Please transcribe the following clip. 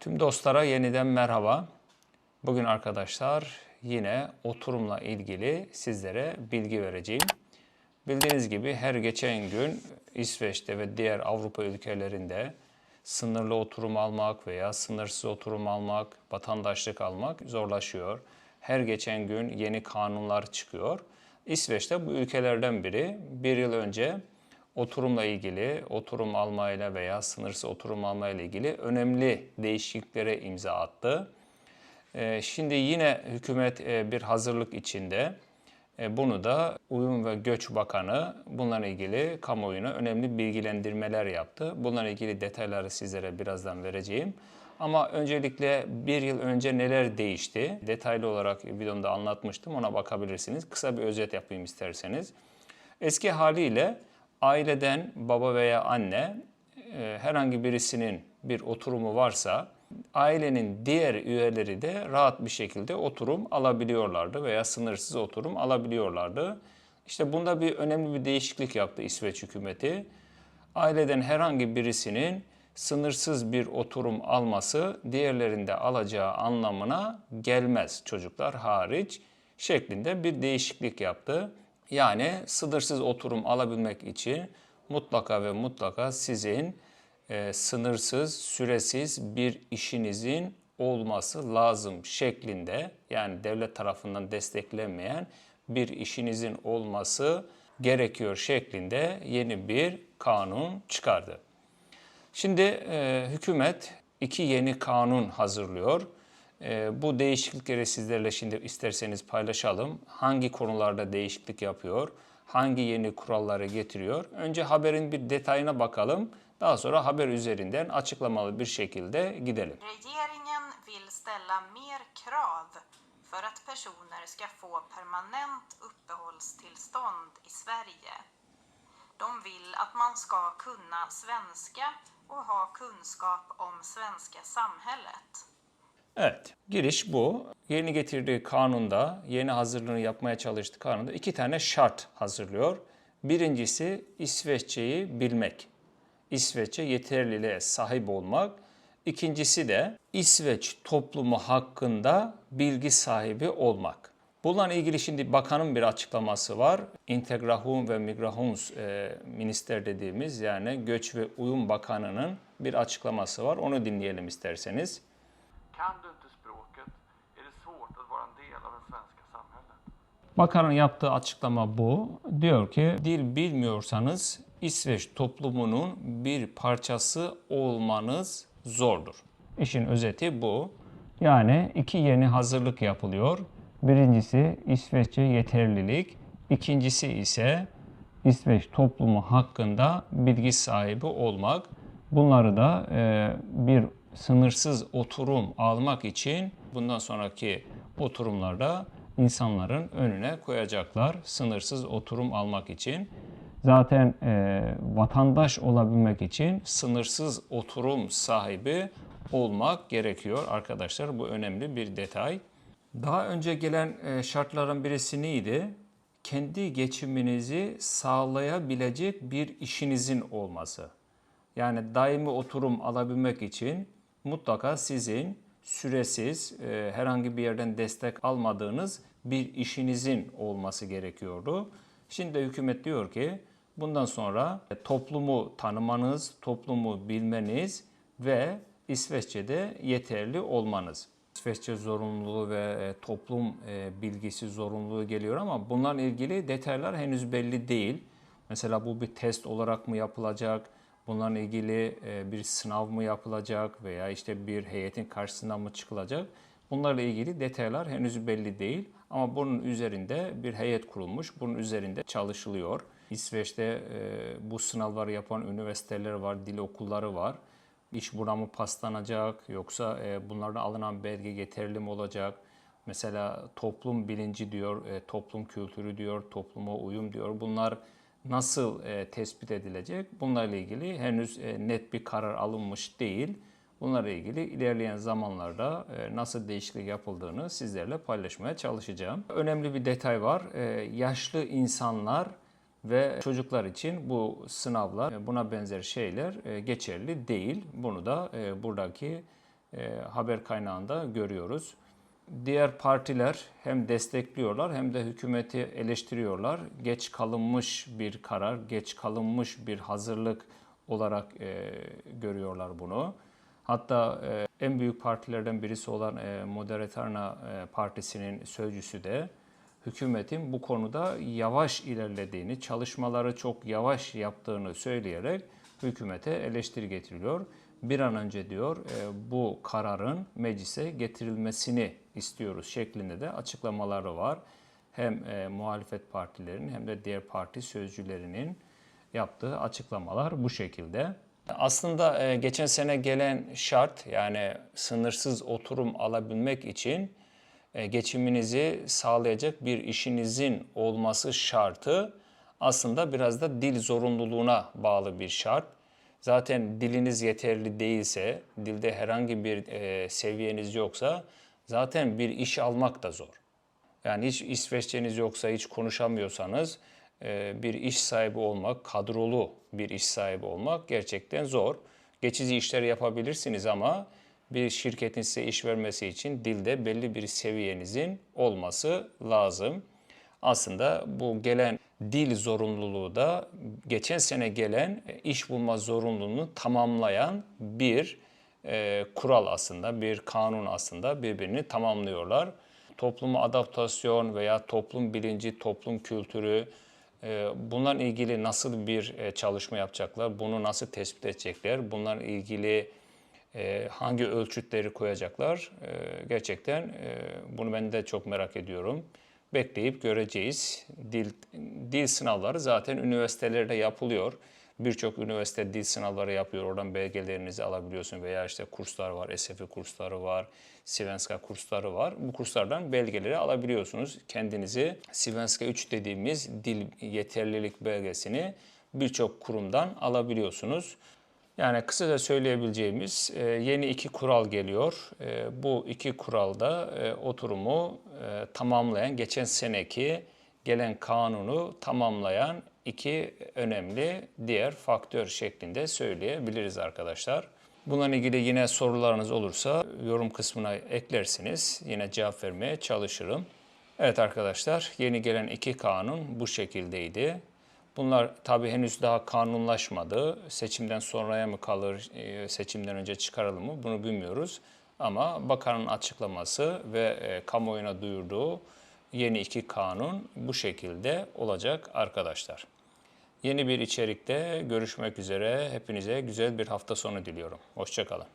Tüm dostlara yeniden merhaba. Bugün arkadaşlar yine oturumla ilgili sizlere bilgi vereceğim. Bildiğiniz gibi her geçen gün İsveç'te ve diğer Avrupa ülkelerinde sınırlı oturum almak veya sınırsız oturum almak, vatandaşlık almak zorlaşıyor. Her geçen gün yeni kanunlar çıkıyor. İsveç'te bu ülkelerden biri. Bir yıl önce oturumla ilgili, oturum almayla veya sınırsız oturum almayla ilgili önemli değişikliklere imza attı. Ee, Şimdi yine hükümet e, bir hazırlık içinde. E, Bunu da Uyum ve Göç Bakanı bunlarla ilgili kamuoyuna önemli bilgilendirmeler yaptı. Bunlarla ilgili detayları sizlere birazdan vereceğim. Ama öncelikle bir yıl önce neler değişti? Detaylı olarak videomda anlatmıştım. Ona bakabilirsiniz. Kısa bir özet yapayım isterseniz. Eski haliyle aileden baba veya anne e, herhangi birisinin bir oturumu varsa ailenin diğer üyeleri de rahat bir şekilde oturum alabiliyorlardı veya sınırsız oturum alabiliyorlardı. İşte bunda bir önemli bir değişiklik yaptı İsveç hükümeti. Aileden herhangi birisinin sınırsız bir oturum alması diğerlerinde alacağı anlamına gelmez çocuklar hariç şeklinde bir değişiklik yaptı. Yani sınırsız oturum alabilmek için mutlaka ve mutlaka sizin e, sınırsız, süresiz bir işinizin olması lazım şeklinde yani devlet tarafından desteklenmeyen bir işinizin olması gerekiyor şeklinde yeni bir kanun çıkardı. Şimdi e, hükümet iki yeni kanun hazırlıyor. E, bu değişiklikleri sizlerle şimdi isterseniz paylaşalım. Hangi konularda değişiklik yapıyor? Hangi yeni kuralları getiriyor? Önce haberin bir detayına bakalım. Daha sonra haber üzerinden açıklamalı bir şekilde gidelim. Regeringen vill ställa mer krav för att personer ska få permanent uppehållstillstånd i Sverige. De vill att man ska kunna svenska och ha kunskap om svenska samhället. Evet, giriş bu. Yeni getirdiği kanunda, yeni hazırlığını yapmaya çalıştığı kanunda iki tane şart hazırlıyor. Birincisi İsveççeyi bilmek. İsveççe yeterliliğe sahip olmak. İkincisi de İsveç toplumu hakkında bilgi sahibi olmak. Bununla ilgili şimdi bakanın bir açıklaması var. Integrasyon ve Migrations e, Minister dediğimiz yani Göç ve Uyum Bakanı'nın bir açıklaması var. Onu dinleyelim isterseniz. Kan Bakanın yaptığı açıklama bu. Diyor ki dil bilmiyorsanız İsveç toplumunun bir parçası olmanız zordur. İşin özeti bu. Yani iki yeni hazırlık yapılıyor. Birincisi İsveççe yeterlilik. İkincisi ise İsveç toplumu hakkında bilgi sahibi olmak. Bunları da e, bir sınırsız oturum almak için bundan sonraki oturumlarda insanların önüne koyacaklar sınırsız oturum almak için. Zaten e, vatandaş olabilmek için sınırsız oturum sahibi olmak gerekiyor arkadaşlar. Bu önemli bir detay. Daha önce gelen e, şartların birisi neydi? Kendi geçiminizi sağlayabilecek bir işinizin olması. Yani daimi oturum alabilmek için mutlaka sizin süresiz, e, herhangi bir yerden destek almadığınız bir işinizin olması gerekiyordu. Şimdi de hükümet diyor ki bundan sonra toplumu tanımanız, toplumu bilmeniz ve İsveççe'de yeterli olmanız. İsveççe zorunluluğu ve e, toplum e, bilgisi zorunluluğu geliyor ama bunlarla ilgili detaylar henüz belli değil. Mesela bu bir test olarak mı yapılacak? Bunlarla ilgili e, bir sınav mı yapılacak veya işte bir heyetin karşısına mı çıkılacak? Bunlarla ilgili detaylar henüz belli değil ama bunun üzerinde bir heyet kurulmuş. Bunun üzerinde çalışılıyor. İsveç'te e, bu sınavları yapan üniversiteler var, dil okulları var. İş buna mı paslanacak yoksa e, bunlardan alınan belge yeterli mi olacak? Mesela toplum bilinci diyor, toplum kültürü diyor, topluma uyum diyor. Bunlar nasıl e, tespit edilecek? Bunlarla ilgili henüz e, net bir karar alınmış değil. Bunlarla ilgili ilerleyen zamanlarda e, nasıl değişiklik yapıldığını sizlerle paylaşmaya çalışacağım. Önemli bir detay var. E, yaşlı insanlar ve çocuklar için bu sınavlar, e, buna benzer şeyler geçerli değil. Bunu da buradaki haber kaynağında görüyoruz. Diğer partiler hem destekliyorlar hem de hükümeti eleştiriyorlar. Geç kalınmış bir karar, geç kalınmış bir hazırlık olarak e, görüyorlar bunu. Hatta e, en büyük partilerden birisi olan e, Moderaterna e, Partisi'nin sözcüsü de hükümetin bu konuda yavaş ilerlediğini, çalışmaları çok yavaş yaptığını söyleyerek hükümete eleştiri getiriyor. Bir an önce diyor e, bu kararın meclise getirilmesini istiyoruz şeklinde de açıklamaları var. Hem e, muhalefet partilerinin hem de diğer parti sözcülerinin yaptığı açıklamalar bu şekilde. Aslında e, geçen sene gelen şart yani sınırsız oturum alabilmek için geçiminizi sağlayacak bir işinizin olması şartı aslında biraz da dil zorunluluğuna bağlı bir şart. Zaten diliniz yeterli değilse, dilde herhangi bir e, seviyeniz yoksa zaten bir iş almak da zor. Yani hiç İsveççeniz yoksa, hiç konuşamıyorsanız e, bir iş sahibi olmak, kadrolu bir iş sahibi olmak gerçekten zor. Geçici işler yapabilirsiniz ama bir şirketin size iş vermesi için dilde belli bir seviyenizin olması lazım. Aslında bu gelen dil zorunluluğu da geçen sene gelen iş bulma zorunluluğunu tamamlayan bir e, kural aslında, bir kanun aslında birbirini tamamlıyorlar. Topluma adaptasyon veya toplum bilinci, toplum kültürü, e, bunlarla ilgili nasıl bir e, çalışma yapacaklar, bunu nasıl tespit edecekler, bunlarla ilgili e, hangi ölçütleri koyacaklar e, gerçekten e, bunu ben de çok merak ediyorum. Bekleyip göreceğiz. Dil, dil sınavları zaten üniversitelerde yapılıyor. Birçok üniversite dil sınavları yapıyor. Oradan belgelerinizi alabiliyorsun veya işte kurslar var, SFI kursları var, Svenska kursları var. Bu kurslardan belgeleri alabiliyorsunuz. Kendinizi Svenska 3 dediğimiz dil yeterlilik belgesini birçok kurumdan alabiliyorsunuz. Yani kısaca söyleyebileceğimiz e, yeni iki kural geliyor. E, Bu iki kuralda e, oturumu tamamlayan, geçen seneki gelen kanunu tamamlayan iki önemli diğer faktör şeklinde söyleyebiliriz arkadaşlar. Bununla ilgili yine sorularınız olursa yorum kısmına eklersiniz. Yine cevap vermeye çalışırım. Evet arkadaşlar yeni gelen iki kanun bu şekildeydi. Bunlar tabii henüz daha kanunlaşmadı. Seçimden sonraya mı kalır, e, seçimden önce çıkarılır mı bunu bilmiyoruz. Ama bakanın açıklaması ve e, kamuoyuna duyurduğu yeni iki kanun bu şekilde olacak arkadaşlar. Yeni bir içerikte görüşmek üzere. Hepinize güzel bir hafta sonu diliyorum. Hoşçakalın.